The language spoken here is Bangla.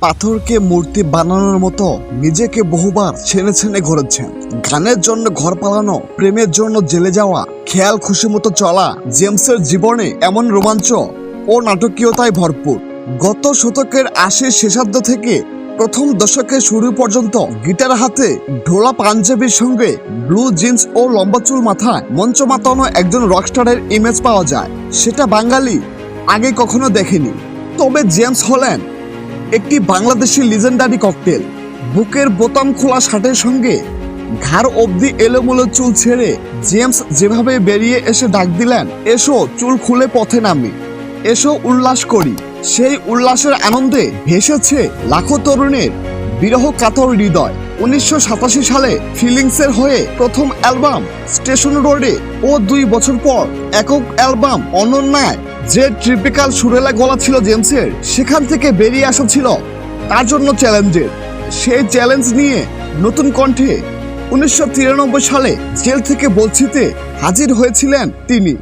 পাথরকে মূর্তি বানানোর মতো নিজেকে বহুবার ছেনে ছেনে ঘুরেছেন। গানের জন্য ঘর পালানো, প্রেমের জন্য জেলে যাওয়া, খেয়াল খুশি মতো চলা, জেমসের জীবনে এমন রোমাঞ্চ ও নাটকীয়তায় ভরপুর। গত শতকের আশির শেষার্ধ থেকে প্রথম দশকের শুরু পর্যন্ত গিটার হাতে ঢোলা পাঞ্জাবির সঙ্গে ব্লু জিন্স ও লম্বা চুল মাথায় মঞ্চ মাতানো একজন রকস্টারের ইমেজ পাওয়া যায়। সেটা বাঙালি আগে কখনো দেখেনি। তবে জেমস হলেন একটি বাংলাদেশি লিজেন্ডারি ককটেল বুকের বোতাম খোলা শার্টের সঙ্গে ঘাড় অবধি এলোমেলো চুল ছেড়ে জেমস যেভাবে বেরিয়ে এসে ডাক দিলেন, এসো, চুল খুলে পথে নামি। এসো, উল্লাস করি। সেই উল্লাসের আনন্দে ভেসেছে লাখো তরুণের বিরহ কাতর হৃদয়। উনিশশো সাতাশি সালে ফিলিংসের হয়ে প্রথম অ্যালবাম স্টেশন রোডে ও দুই বছর পর একক অ্যালবাম অনন্যায় যে ট্রিপিক্যাল সুরেলা গলা ছিল জেমসের, সেখান থেকে বেরিয়ে আসা ছিল তার জন্য চ্যালেঞ্জের। সেই চ্যালেঞ্জ নিয়ে নতুন কণ্ঠে উনিশশো তিরানব্বই সালে জেল থেকে বলছিতে হাজির হয়েছিলেন তিনি।